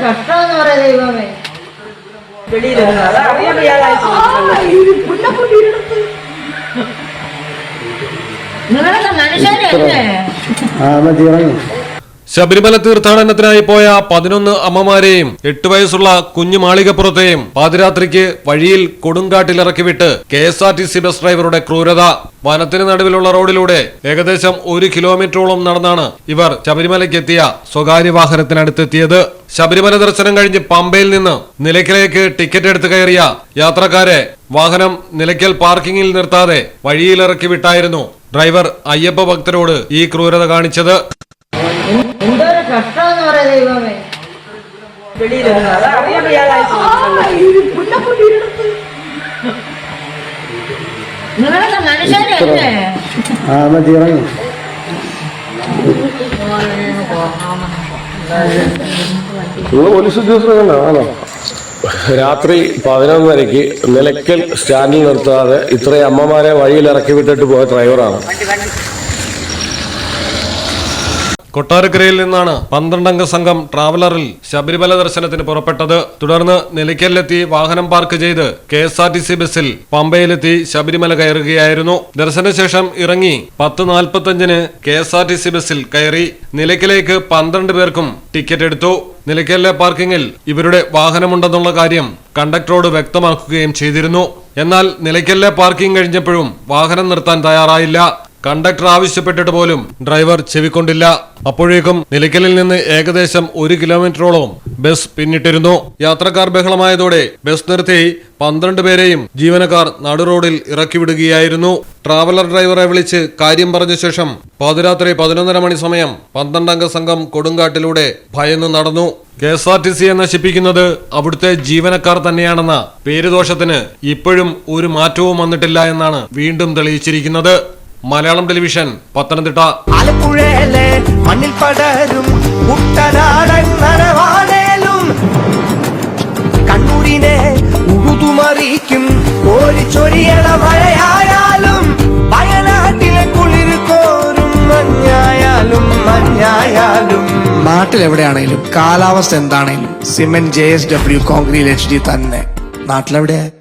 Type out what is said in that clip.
കഷ്ടമെന്ന് പറയാ ദൈവമേ വെളിയിലിരുന്ന് അത് അറിയാണ്ട് ശബരിമല തീർത്ഥാടനത്തിനായി പോയ പതിനൊന്ന് അമ്മമാരെയും എട്ട് വയസ്സുള്ള കുഞ്ഞു മാളികപ്പുറത്തെയും പാതിരാത്രിക്ക് വഴിയിൽ കൊടുങ്കാട്ടിലിറക്കി വിട്ട് K S R T C bus ഡ്രൈവറുടെ ക്രൂരത. വനത്തിന് നടുവിലുള്ള റോഡിലൂടെ ഏകദേശം ഒരു കിലോമീറ്ററോളം നടന്നാണ് ഇവർ ശബരിമലയ്ക്കെത്തിയ സ്വകാര്യ വാഹനത്തിനടുത്തെത്തിയത്. ശബരിമല ദർശനം കഴിഞ്ഞ് പമ്പയിൽ നിന്ന് നിലയ്ക്കലേക്ക് ടിക്കറ്റ് എടുത്ത് കയറിയ യാത്രക്കാരെ വാഹനം നിലയ്ക്കൽ പാർക്കിങ്ങിൽ നിർത്താതെ വഴിയിലിറക്കി വിട്ടായിരുന്നു ഡ്രൈവർ അയ്യപ്പ ഭക്തരോട് ഈ ക്രൂരത കാണിച്ചത്. എന്തൊരു കഷ്ടമെന്ന് പറയാ ദൈവമേ. നിങ്ങളൊക്കെ മനുഷ്യരല്ലേ? നിങ്ങൾ പോലീസ് ഉദ്യോഗസ്ഥരാണോ ആണോ? രാത്രി പതിനൊന്നരയ്ക്ക് നിലയ്ക്കൽ സ്റ്റാൻഡിൽ നിർത്താതെ ഇത്രയും അമ്മമാരെ വഴിയിൽ ഇറക്കി വിട്ടിട്ട് പോയ ഡ്രൈവറാണ്. കൊട്ടാരക്കരയിൽ നിന്നാണ് പന്ത്രണ്ടംഗ സംഘം ട്രാവലറിൽ ശബരിമല ദർശനത്തിന് പുറപ്പെട്ടത്. തുടർന്ന് നിലയ്ക്കലിലെത്തി വാഹനം പാർക്ക് ചെയ്ത് K S R T C ബസ്സിൽ പമ്പയിലെത്തി ശബരിമല കയറുകയായിരുന്നു. ദർശനശേഷം ഇറങ്ങി പത്ത് നാൽപ്പത്തഞ്ചിന് K S R T C ബസ്സിൽ കയറി നിലയ്ക്കലേക്ക് പന്ത്രണ്ട് പേർക്കും ടിക്കറ്റ് എടുത്തു. നിലയ്ക്കലിലെ പാർക്കിങ്ങിൽ ഇവരുടെ വാഹനമുണ്ടെന്നുള്ള കാര്യം കണ്ടക്ടറോട് വ്യക്തമാക്കുകയും ചെയ്തിരുന്നു. എന്നാൽ നിലയ്ക്കലിലെ പാർക്കിംഗ് കഴിഞ്ഞപ്പോഴും വാഹനം നിർത്താൻ തയ്യാറായില്ല. കണ്ടക്ടർ ആവശ്യപ്പെട്ടിട്ട് പോലും ഡ്രൈവർ ചെവിക്കൊണ്ടില്ല. അപ്പോഴേക്കും നിലയ്ക്കലിൽ നിന്ന് ഏകദേശം ഒരു കിലോമീറ്ററോളം ബസ് പിന്നിട്ടിരുന്നു. യാത്രക്കാർ ബഹളമായതോടെ ബസ് നിർത്തി പന്ത്രണ്ട് പേരെയും ജീവനക്കാർ നടുറോഡിൽ ഇറക്കിവിടുകയായിരുന്നു. ട്രാവലർ ഡ്രൈവറെ വിളിച്ച് കാര്യം പറഞ്ഞ ശേഷം പാതിരാത്രി പതിനൊന്നര മണി സമയം പന്ത്രണ്ടംഗ സംഘം കൊടുങ്കാട്ടിലൂടെ ഭയന്ന് നടന്നു. കെ എസ് ആർ ടി സിയെ നശിപ്പിക്കുന്നത് അവിടുത്തെ ജീവനക്കാർ തന്നെയാണെന്ന പേരുദോഷത്തിന് ഇപ്പോഴും ഒരു മാറ്റവും വന്നിട്ടില്ല എന്നാണ് വീണ്ടും തെളിയിച്ചിരിക്കുന്നത്. മലയാളം ടെലിവിഷൻ പത്തനംതിട്ട. ആലപ്പുഴയിലെ മണ്ണിൽ പടരും കുട്ടനാടൻ നനവാനേലും കണ്ണൂരിനെ ഉഴുതുമറിയിക്കും കോരിച്ചൊരിയണ മഴയായാലും വയനാട്ടിലെ കുളിർ കോരും മഞ്ഞായാലും മഞ്ഞായാലും. നാട്ടിൽ എവിടെയാണെങ്കിലും കാലാവസ്ഥ എന്താണേലും cement J S W concrete H D തന്നെ. നാട്ടിലെവിടെയാ?